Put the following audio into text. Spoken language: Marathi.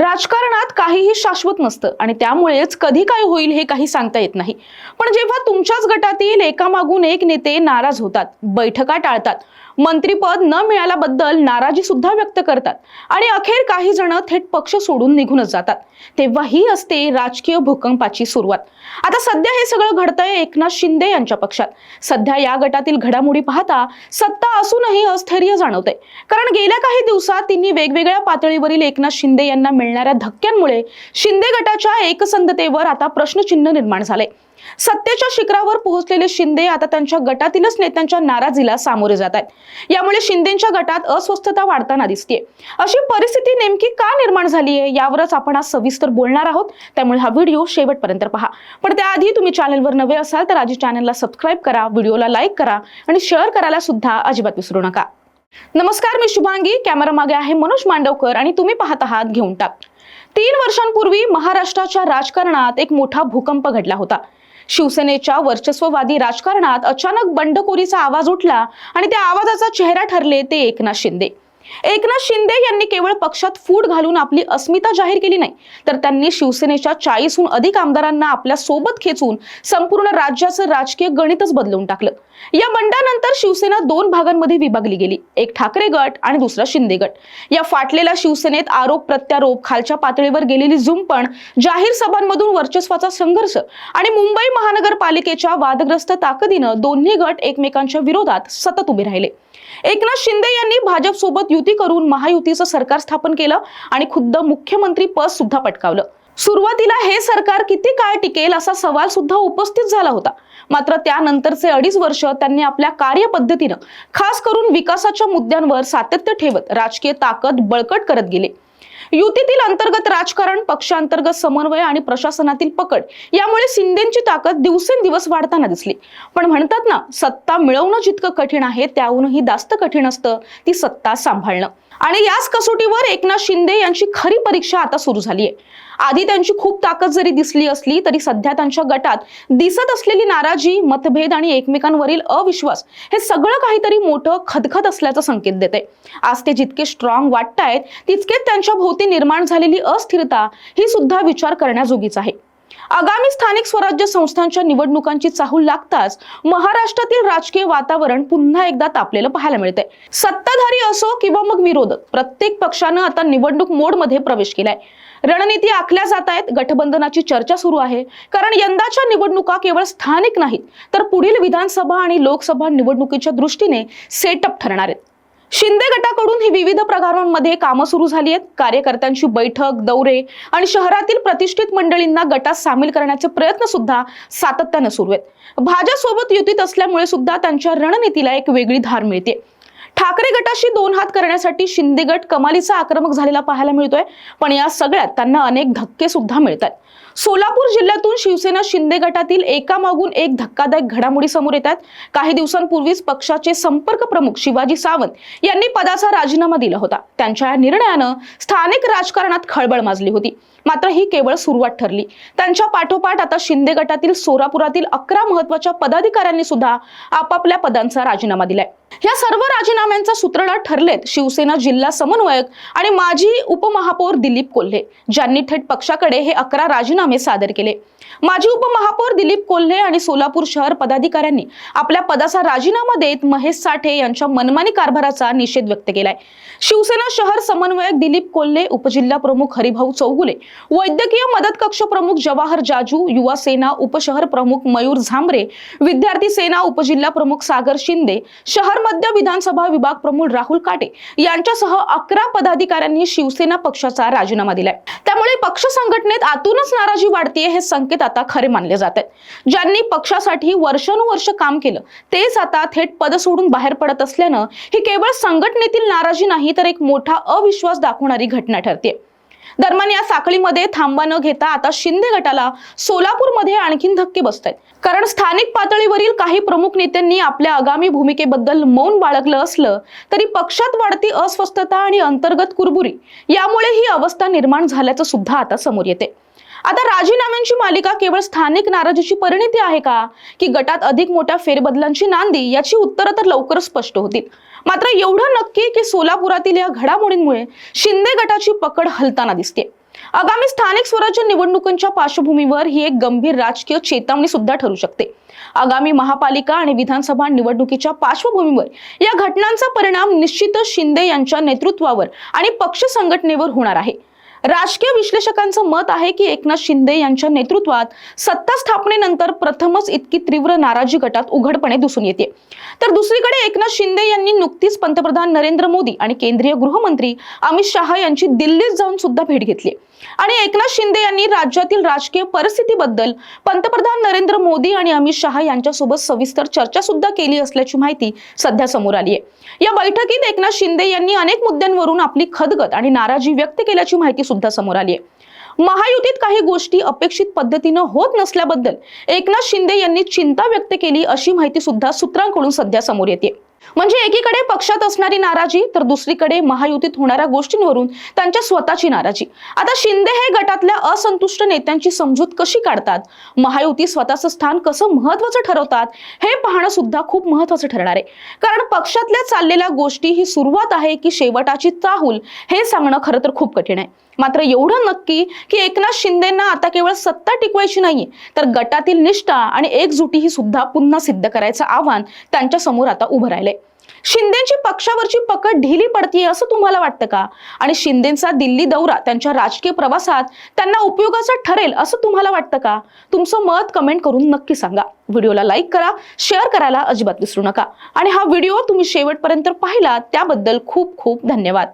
राजकारणात काहीही शाश्वत नसतं आणि त्यामुळेच कधी काय होईल हे काही सांगता येत नाही. पण जेव्हा तुमच्याच गटातील एकामागून एक नेते नाराज होतात बैठका टाळतात मंत्रीपद न मिळाल्याबद्दल नाराजी सुद्धा व्यक्त करतात आणि अखेर काही जण थेट पक्ष सोडून निघूनच जातात. तेव्हा ही असते राजकीय भूकंपाची सुरुवात. आता सध्या हे सगळं घडतंय एकनाथ शिंदे यांच्या पक्षात. सध्या या गटातील घडामोडी पाहता सत्ता असूनही अस्थैर्य जाणवतंय. कारण गेल्या काही दिवसात त्यांनी वेगवेगळ्या पातळीवरील एकनाथ शिंदे यांना मिळणाऱ्या धक्क्यांमुळे शिंदे गटाच्या एकसंधतेवर आता प्रश्नचिन्ह निर्माण झाले सत्तेच्या शिखरावर पोहोचलेले शिंदे आता त्यांच्या गटातीलच नेत्यांच्या नाराजीला सामोरे जात आहेत. यामुळे शिंदेच्या गटात अस्वस्थता वाढताना दिसते अशी परिस्थिती नेमकी का निर्माण झाली आहे यावरच आपण आज सविस्तर बोलणार आहोत. त्यामुळे हा व्हिडिओ शेवटपर्यंत पहा. पण त्याआधी तुम्ही चॅनलवर नवे असाल तर आधी चॅनलला सबस्क्राईब करा व्हिडिओला लाईक करा आणि शेअर करायला सुद्धा अजिबात विसरू नका. नमस्कार मी शुभांगी. कॅमेरा मागे आहे मनोज मांडवकर आणि तुम्ही पाहत आहात घेऊन टाक. तीन वर्षांपूर्वी महाराष्ट्राच्या राजकारणात एक मोठा भूकंप घडला होता. शिवसेनेच्या वर्चस्ववादी राजकारणात अचानक बंडखोरीचा आवाज उठला आणि त्या आवाजाचा चेहरा ठरले ते एकनाथ शिंदे. एकनाथ शिंदे यांनी केवळ पक्षात फूट घालून आपली अस्मिता जाहीर केली नाही तर त्यांनी शिवसेनेच्या चाळीसहून अधिक आमदारांना आपल्यासोबत खेचून संपूर्ण राज्याचं राजकीय गणितच बदलून टाकलं. या बंडानंतर शिवसेना दोन भागांमध्ये विभागली गेली एक ठाकरे गट आणि दुसरा शिंदे गट. या फाटलेल्या शिवसेनेत आरोप प्रत्यारोप खालच्या पातळीवर गेलेली झुंपण जाहीर सभांमधून वर्चस्वाचा संघर्ष आणि मुंबई महानगरपालिकेच्या वादग्रस्त ताकदीनं दोन्ही गट एकमेकांच्या विरोधात सतत उभे राहिले. एकनाथ शिंदे यांनी भाजप सोबत युती करून महायुतीचं सरकार स्थापन केलं आणि खुद्द मुख्यमंत्री पद सुद्धा पटकावलं. सुरुवातीला हे सरकार किती काळ टिकेल असा सवाल सुद्धा उपस्थित झाला होता. मात्र त्यानंतरचे अडीच वर्ष त्यांनी आपल्या कार्यपद्धतीनं खास करून विकासाच्या मुद्द्यांवर सातत्य ठेवत राजकीय ताकद बळकट करत गेले. युतीतील अंतर्गत राजकारण पक्षांतर्गत समन्वय आणि प्रशासनातील पकड यामुळे शिंदेची ताकद दिवसेंदिवस वाढताना दिसली. पण म्हणतात ना सत्ता मिळवणं जितकं कठीण आहे त्याहूनही जास्त कठीण असतं ती सत्ता सांभाळणं. आणि याच कसोटीवर एकनाथ शिंदे यांची खरी परीक्षा आता सुरू झाली आहे आधी त्यांची खूप ताकद जरी दिसली असली तरी सध्या त्यांच्या गटात दिसत असलेली नाराजी मतभेद आणि एकमेकांवरील अविश्वास हे सगळं काहीतरी मोठं खदखद असल्याचं संकेत देते आज ते जितके स्ट्रॉंग वाटतायत तितकेच त्यांच्या भोवती निर्माण झालेली अस्थिरता ही सुद्धा विचार करण्याजोगीच आहे. आगामी स्थानिक स्वराज्य संस्थांच्या निवडणुकांची चाहूल लागताच महाराष्ट्रातील राजकीय वातावरण पुन्हा एकदा तापलेलं पाहायला मिळतंय. सत्ताधारी असो किंवा मग विरोधक प्रत्येक पक्षानं आता निवडणूक मोडमध्ये प्रवेश केलाय. रणनीती आखल्या जात आहेत. गठबंधनाची चर्चा सुरू आहे. कारण यंदाच्या निवडणुका केवळ स्थानिक नाहीत तर पुढील विधानसभा आणि लोकसभा निवडणुकीच्या दृष्टीने सेटअप ठरणार आहेत. शिंदे गटाकडून ही विविध प्रकारांमध्ये कामं सुरू झाली आहेत. कार्यकर्त्यांची बैठक दौरे आणि शहरातील प्रतिष्ठित मंडळींना गटात सामील करण्याचे प्रयत्न सुद्धा सातत्याने सुरू आहेत. भाजपसोबत युतीत असल्यामुळे सुद्धा त्यांच्या रणनीतीला एक वेगळी धार मिळते. ठाकरे गटाशी दोन हात करण्यासाठी शिंदे गट कमालीचा आक्रमक झालेला पाहायला मिळतोय. पण या सगळ्यात त्यांना अनेक धक्के सुद्धा मिळतात सोलापूर जिल्ह्यातून शिवसेना शिंदे गटातील एकामागून एक धक्कादायक घडामोडी समोर येतात. काही दिवसांपूर्वीच पक्षाचे संपर्क प्रमुख शिवाजी सावंत यांनी पदाचा राजीनामा दिला होता. त्यांच्या या निर्णयानं स्थानिक राजकारणात खळबळ माजली होती. मात्र ही केवळ सुरुवात ठरली. त्यांच्या पाठोपाठ आता शिंदे गटातील सोलापुरातील अकरा महत्त्वाच्या पदाधिकाऱ्यांनी सुद्धा आपापल्या पदांचा राजीनामा दिलाय. या सर्व राजीनाम्यांचा सूत्रधार ठरलेत शिवसेना जिल्हा समन्वयक आणि माजी उपमहापौर दिलीप कोल्हे ज्यांनी थेट पक्षाकडे हे अकरा राजीनामे सादर केले. माजी उपमहापौर दिलीप कोल्हे आणि सोलापूर शहर पदाधिकाऱ्यांनी आपल्या पदाचा राजीनामा देत महेश साठे यांच्या मनमानी कारभाराचा निषेध व्यक्त केलाय. शिवसेना शहर समन्वयक दिलीप कोल्हे उपजिल्हा प्रमुख हरिभाऊ चौगुले वैद्यकीय मदत कक्ष प्रमुख जवाहर जाजू युवा सेना उपशहर प्रमुख मयूर झांबरे विद्यार्थी सेना उपजिल्हा प्रमुख सागर शिंदे शहर मध्य विधानसभा विभाग प्रमुख राहुल काटे यांच्यासह अकरा पदाधिकाऱ्यांनी शिवसेना पक्षाचा राजीनामा दिलाय. त्यामुळे पक्ष संघटनेत आतूनच नाराजी वाढतीये हे संकेत आता खरे मानले जात आहेत. ज्यांनी पक्षासाठी वर्षानुवर्ष काम केलं तेच आता थेट पद सोडून बाहेर पडत असल्यानं ही केवळ संघटनेतील नाराजी नाही तर एक मोठा अविश्वास दाखवणारी घटना ठरते दरम्यान या साखळीमध्ये थांबा न घेता आता शिंदे गटाला सोलापूरमध्ये आणखीन धक्के बसत आहेत कारण स्थानिक पातळीवरील काही प्रमुख नेत्यांनी आपल्या आगामी भूमिकेबद्दल मौन बाळगलं असलं तरी पक्षात वाढती अस्वस्थता आणि अंतर्गत कुरबुरी यामुळे ही अवस्था निर्माण झाल्याचं सुद्धा आता समोर येते. आता राजीनाम्यांची मालिका केवळ स्थानिक नाराजीची परिणिती आहे का? की गटात अधिक मोठ्या फेरबदलांची नांदी याची उत्तरं तर लवकरच स्पष्ट होतील. मात्र एवढं नक्की की सोलापुरातील या घडामोडींमुळे शिंदे गटाची पकड हलताना दिसते. आगामी स्थानिक स्वराज्य निवडणुकांच्या पार्श्वभूमीवर ही एक गंभीर राजकीय चेतावणी सुद्धा ठरू शकते. आगामी महापालिका आणि विधानसभा निवडणुकीच्या पार्श्वभूमीवर या घटनांचा परिणाम निश्चितच शिंदे यांच्या नेतृत्वावर आणि पक्ष संघटनेवर होणार आहे. राजकीय विश्लेषकांचं मत आहे की एकनाथ शिंदे यांच्या नेतृत्वात सत्ता स्थापनेनंतर प्रथमच इतकी तीव्र नाराजी गटात उघडपणे दिसून येते. तर दुसरीकडे एकनाथ शिंदे यांनी नुकतीच पंतप्रधान नरेंद्र मोदी आणि केंद्रीय गृहमंत्री अमित शहा यांची दिल्लीत जाऊन सुद्धा भेट घेतली. आणि एकनाथ शिंदे यांनी राज्यातील राजकीय परिस्थितीबद्दल पंतप्रधान नरेंद्र मोदी आणि अमित शहा यांच्यासोबत सविस्तर चर्चा सुद्धा केली असल्याची माहिती सध्या समोर आली आहे. या बैठकीत एकनाथ शिंदे यांनी अनेक मुद्द्यांवरून आपली खदगत आणि नाराजी व्यक्त केल्याची माहिती सुद्धा समोर आली आहे. महायुतीत काही गोष्टी अपेक्षित पद्धतीनं होत नसल्याबद्दल एकनाथ शिंदे यांनी चिंता व्यक्त केली अशी माहिती सुद्धा सूत्रांकडून सध्या समोर येते. म्हणजे एकीकडे पक्षात असणारी नाराजी तर दुसरीकडे महायुतीत होणाऱ्या गोष्टींवरून त्यांच्या स्वतःची नाराजी. आता शिंदे हे गटातल्या असंतुष्ट नेत्यांची समजूत कशी काढतात? महायुती स्वतःचं स्थान कसं महत्वाचं ठरवतात? हे पाहणं सुद्धा खूप महत्वाचं ठरणार आहे. कारण पक्षातल्या चाललेल्या गोष्टी ही सुरुवात आहे की शेवटाची चाहूल हे सांगणं खरं तर खूप कठीण आहे. मात्र एवढं नक्की की एकनाथ शिंदेना आता केवळ सत्ता टिकवायची नाहीये तर गटातील निष्ठा आणि एकजुटी ही सुद्धा पुन्हा सिद्ध करायचं आव्हान त्यांच्यासमोर आता उभं राहिलंय. शिंदेची पक्षावरची पकड ढिली पडतीये असं तुम्हाला वाटतं का? आणि शिंदेचा दिल्ली दौरा त्यांच्या राजकीय प्रवासात त्यांना उपयोगाचा ठरेल असं तुम्हाला वाटतं का? तुमचं मत कमेंट करून नक्की सांगा. व्हिडिओला लाईक करा शेअर करायला अजिबात विसरू नका. आणि हा व्हिडिओ तुम्ही शेवटपर्यंत पाहिला त्याबद्दल खूप खूप धन्यवाद.